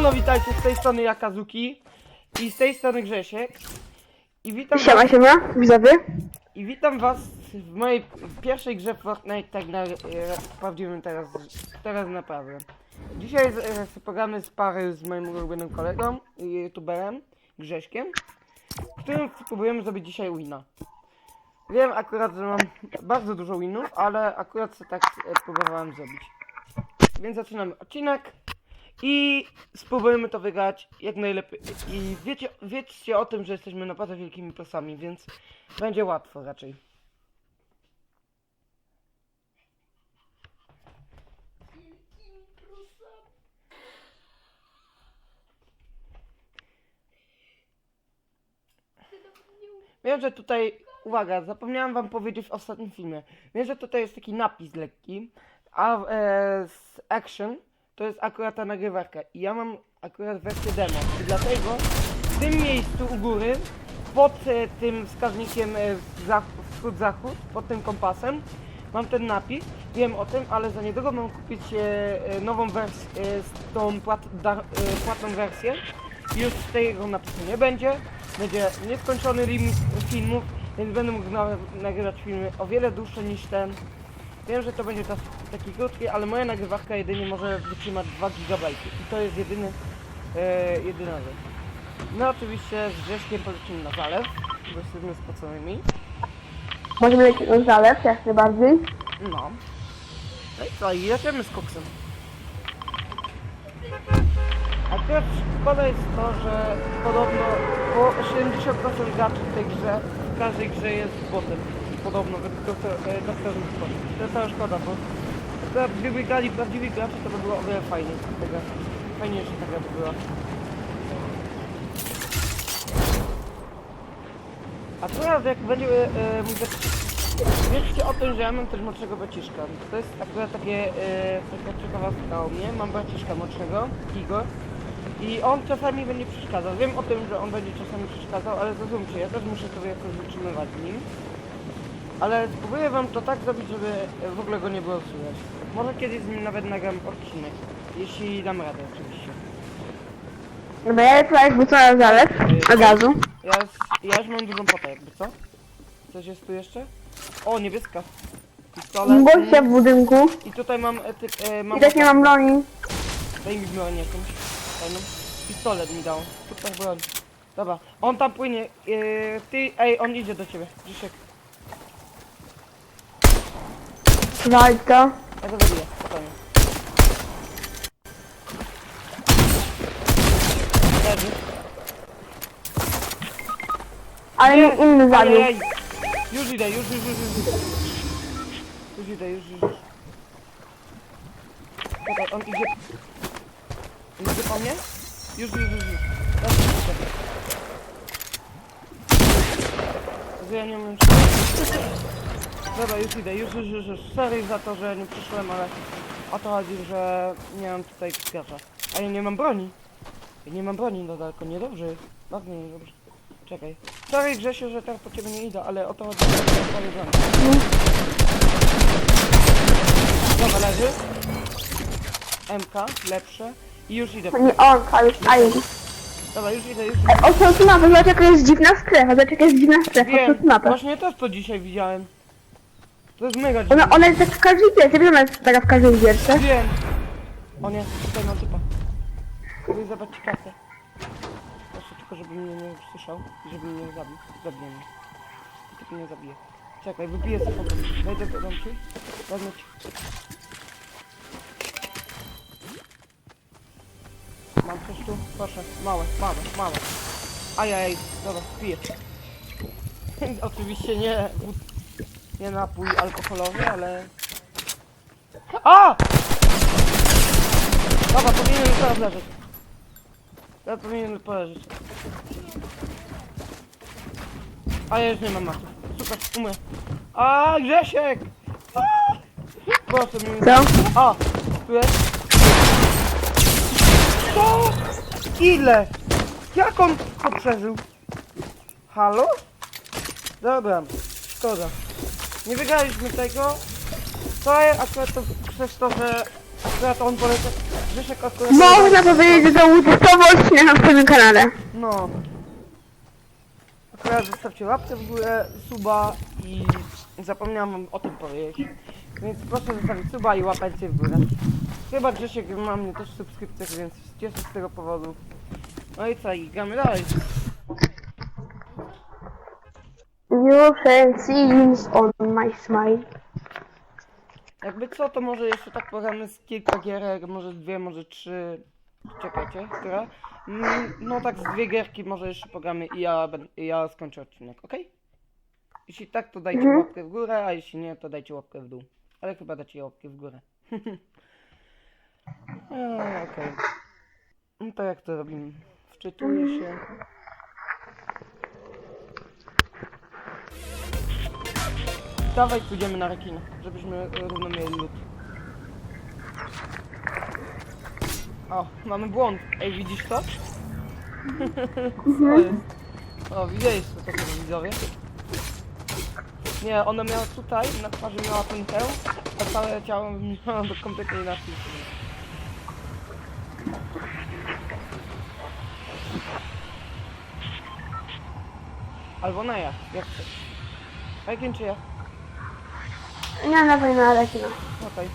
Siemano, witajcie z tej strony Jakazuki i z tej strony Grzesiek. I witam Siema, was, siema, widzowie. i witam was w mojej pierwszej grze w Fortnite, tak na e, prawdziwym teraz, teraz naprawdę. Dzisiaj z- e, pogramy z pary z moim ulubionym kolegą i youtuberem, Grześkiem, którym spróbujemy zrobić dzisiaj wina. Wiem akurat, że mam bardzo dużo winów, ale akurat sobie tak e, próbowałem zrobić. Więc zaczynamy odcinek i spróbujemy to wygrać jak najlepiej. I wiecie, wiedzcie o tym, że jesteśmy naprawdę wielkimi prosami, więc będzie łatwo raczej. Wiem, że tutaj, uwaga, zapomniałem wam powiedzieć w ostatnim filmie. Wiem, że tutaj jest taki napis lekki, a e, z Action to jest akurat ta nagrywarka. I ja mam akurat wersję demo. I dlatego w tym miejscu u góry, pod e, tym wskaźnikiem e, zach- wschód-zachód, pod tym kompasem, mam ten napis. Wiem o tym, ale za niedługo mam kupić e, nową wersję, tą płat, da, płatną wersję. Już tego napisu nie będzie. Będzie nieskończony limit filmów, więc będę mógł na, nagrywać filmy o wiele dłuższe niż ten. Wiem, że to będzie taki krótki, ale moja nagrywarka jedynie może wytrzymać 2 GB i to jest jedyny, e, jedyna rzecz. No oczywiście z Grzeszkiem polecimy na zalew, bo jesteśmy spoconymi. Możemy lecieć na zalew, jak najbardziej. No. No i co, i jedziemy z koksem. A teraz szkoda jest to, że podobno po 70% graczy w tej grze, w każdej grze jest botem. Podobno, doktor, e, doktorów szkody. To jest cała szkoda, bo akurat gdyby grali prawdziwi gracze, to by było o wiele fajniej. Taka, fajniejsza ta gra by była. A teraz jak będzie, e, mówię, wiedzcie o tym, że ja mam też młodszego braciszka. To jest akurat takie, e, taka ciekawostka o mnie. Mam braciszka młodszego, Igor. I on czasami będzie przeszkadzał. Wiem o tym, że on będzie czasami przeszkadzał, ale zrozumcie, ja też muszę sobie jakoś wytrzymywać nim. Ale spróbuję wam to tak zrobić, żeby w ogóle go nie było słychać. Może kiedyś z nim nawet nagram odcinek. Jeśli dam radę oczywiście. Dobra, ja lecę jak na zalew, od razu. Ja, już- ja już mam dużą potę jakby, co? Coś jest tu jeszcze? O, niebieska. Pistolet. Się w budynku. I tutaj mam, e, ty, e, mam I też nie mam broni. Daj mi broń jakąś. Fajną. Pistolet mi dał. Super broń. Dobra, on tam płynie. Yy, ty, ej, on idzie do ciebie. Grzesiek, To. ja go zabiję. Spokojnie. Leży. Ale mnie inny zabił. Ajajaj. Już idę, już, już, już, już. Już Już idę, już, już, już. Czekaj, on idzie. Idzie po mnie? Już, już, już, już. Teraz idę. Że ja nie czy... Dobra, już idę, już, już, już, już. Sorry za to, że nie przyszłem, ale o to chodzi, że nie mam tutaj gracza. A ja nie mam broni. Ja nie mam broni na daleko, niedobrze jest. Bardzo niedobrze. Czekaj. Sorry Grzesiu, że teraz po ciebie nie idę, ale o to chodzi, że nie mam. Dobra, leży. MK, lepsze. I już idę. To nie on, Ajen. Dobra, już idę, już O co tu mapę, zobacz jaka jest dziwna strefa, zobacz jaka jest dziwna strefa, Wiem, właśnie też to dzisiaj widziałem. To jest mega dziwne. Ona, ona jest tak w każdej gierce, wiesz, ona jest taka w każdej gierce. Wiem. O nie, tutaj mam typa. Chcę zobaczyć kartę. Proszę tylko, żeby mnie nie słyszał i żeby mnie nie zabił. Zabiję mnie. Typ mnie zabije. Czekaj, wybiję sobie potem. Wejdę do domku. Wezmę ci. Mam coś tu? Proszę. Małe, małe, małe. Ajajaj, dobra, piję. Oczywiście nie wód... nie napój alkoholowy, ale... A! Dobra, powinienem już teraz leżeć. Ja powinienem poleżeć. A ja już nie mam matów. Super, umrę. A Grzesiek! A! Proszę mnie. Co? A! Tu jest? Co? Ile? Jak on to przeżył? Halo? Dobra, szkoda. Nie wygraliśmy tego. To akurat to przez to, że akurat on poleciał. Grzesiek akurat... Można powiedzieć, że to 100 odcinek na swoim kanale. No. Akurat zostawcie łapkę w górę, suba i zapomniałam o tym powiedzieć. Więc proszę zostawić suba i łapajcie w górę. Chyba Grzesiek ma mnie też w subskrypcjach, więc się cieszę z tego powodu. No i co, i gramy dalej. Can see on my smile. Jakby co, to może jeszcze tak pogramy z kilka gierek, może dwie, może trzy. Czekajcie, która? Mm, No tak z dwie gierki może jeszcze pogramy i ja, ben- i ja skończę odcinek, ok? Jeśli tak, to dajcie Mhm. łapkę w górę, a jeśli nie, to dajcie łapkę w dół. Ale chyba dacie łapkę w górę. Eee, Okej. No to jak to robimy? Wczytuję się. Dawaj, pójdziemy na rekina, żebyśmy e, równo mieli lód. O, mamy błąd. Ej, widzisz to? Co jest? O, widzieliście to chyba widzowie? Nie, ona miała tutaj, na twarzy miała ten hełm, a całe ciało miała do kompletnie inaczej. Albo na ja, jak chcesz. Rekin czy ja? Nie, dawaj na rekina. Okej.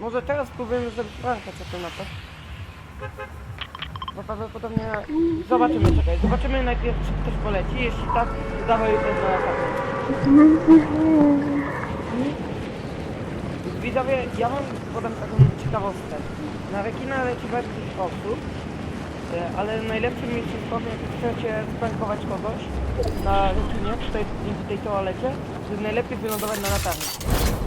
Może teraz spróbujemy zrobić prankę, co ty na to? Bo prawdopodobnie... Zobaczymy, czekaj. Zobaczymy najpierw, czy ktoś poleci. Jeśli tak, to dawaj jutro na latarnię. Widzowie, ja wam podam taką ciekawostkę. Na rekina leci bardzo dużo osób, e, ale najlepszym miejscem w jak chcecie sprankować kogoś na rekinie, tutaj dzięki tej toalecie, to najlepiej wylądować na latarni.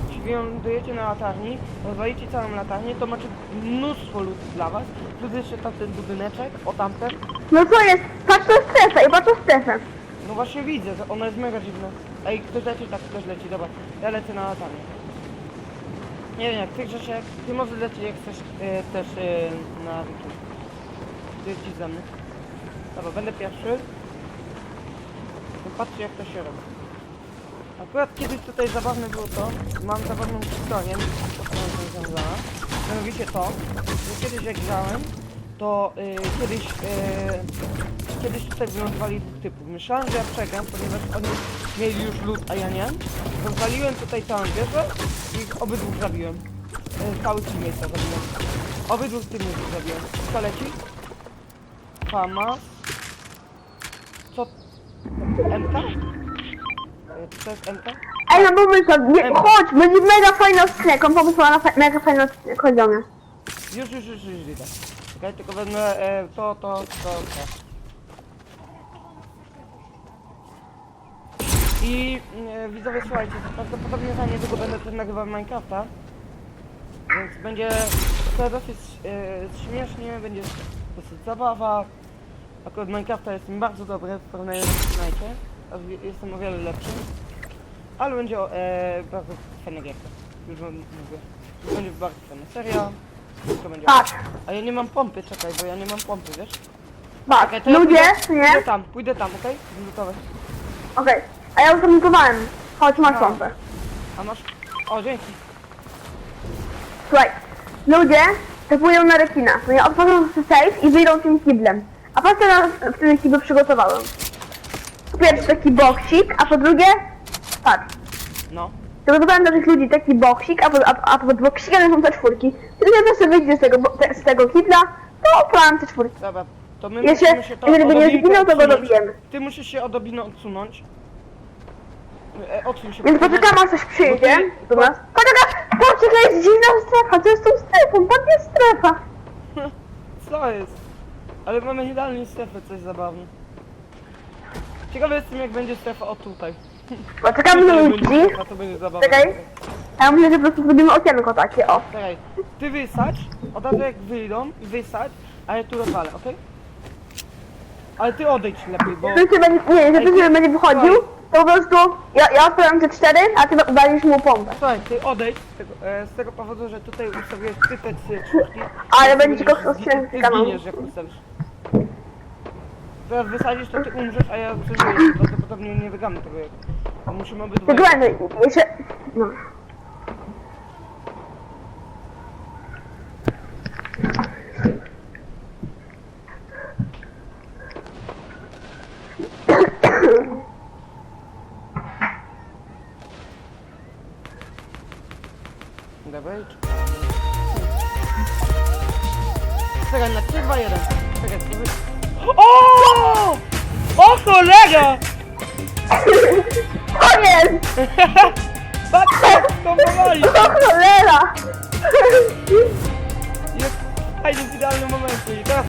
Jeśli wylądujecie na latarni, rozwalicie całą latarnię, to macie mnóstwo ludzi dla was, plus jeszcze tamten budyneczek, o tamten. No co jest? Patrz to strefę i patrz to strefę. No właśnie widzę, że ona jest mega dziwna. Ej, ktoś leci? Tak, ktoś leci, dobra. Ja lecę na latarnię. Nie wiem jak ty Grzesiek, ty może lecieć jak chcesz e, też e, na wiki. Ty jedź ze mną. Dobra, będę pierwszy. Patrzcie jak to się robi. Akurat kiedyś tutaj zabawne było to, mam zabawną historię, to. Mianowicie to, że kiedyś jak grałem, to y, kiedyś, y, kiedyś tutaj wylądowali dwóch typów. Myślałem, że ja przegram, ponieważ oni mieli już lód, a ja nie. Rozwaliłem tutaj całą wieżę i obydwóch zabiłem. Y, cały teammate'a zabiłem. Obydwóch teammate'ów zabiłem. Kto Famas. Co? MK? Czy to jest MK? Ej, no pomysł, nie, chodź, będzie mega fajny odcinek, on pomysł na fa mega fajny odcinek, chodź do mnie. Już, już, już, już idę. Czekaj, tylko wezmę e, to, to, to, to. I e, widzowie, słuchajcie, prawdopodobnie za niedługo będę też nagrywał Minecrafta. Więc będzie to dosyć e, śmiesznie, będzie dosyć zabawa. Akurat Minecrafta jestem bardzo dobry w porównaniu z wi- Jestem o wiele lepszy. Ale będzie e, bardzo fajna gierka. Już wam mówię. Będzie bardzo fajna seria. To będzie. Patrz, A ja nie mam pompy, czekaj, bo ja nie mam pompy, wiesz? patrz, Czekaj, to ja ludzie, pójdę, nie? Pójdę tam, pójdę tam, okej? Zlutować. Okej, a ja już zamutowałem. Chodź, masz A. pompę. A masz... O, dzięki. Słuchaj, ludzie typują na rekina, no nie otworzą sobie safe i wyjdą tym kiblem. A po co ja w tym kiblu przygotowałem? Po pierwsze taki boksik, a po drugie, patrz, No. przygotowałem dla tych ludzi taki boksik, a, po, a, a pod boksikiem są te czwórki. Kiedy ja sobie wyjdzie z tego, bo- te, z tego to opłałem te czwórki. Dobra, to my Jeszcze, musimy się to jeżeli by nie odrobinkę zginął, to go odsunąć. dobijemy. Ty musisz się odrobinę odsunąć. E, odsuń się. Więc poczekaj. poczekamy, aż coś przyjdzie Bo ty- do nas. Poczekaj, jest dziwna strefa, co jest tą strefą, patrz, jest strefa. Co jest? Ale mamy idealnie strefę, coś zabawne. Ciekawy jestem jak będzie strefa o tutaj. Poczekamy na ludzi. strefa, to będzie zabawne. Czekaj. Ja myślę, że po prostu zrobimy okienko takie, o. Czekaj, ty wysadź, od razu jak wyjdą, wysadź, a ja tu rozwalę, okej? Ale ty odejdź lepiej, bo... Ty się będzie, nie, że ty się będzie wychodził, to po prostu ja, ja otwieram te cztery, a ty walisz mu pompę. Słuchaj, ty odejdź z tego, e, z tego powodu, że tutaj ustawiłeś ty te trzy. Ale Ty będzie tylko Ty kanału. zginiesz jak ustawisz teraz wysadzisz, to ty umrzesz, a ja przeżyję. Prawdopodobnie nie wygramy tego jak. A musimy obydwaj. Wygramy, jeszcze... Dobra. No. Dawaj. Czekaj, na 3, 2, 1. Czekaj, spróbuj. O! O cholera! Koniec! Patrzcie, jak skombowali! O cholera! Jest w idealnym momencie i teraz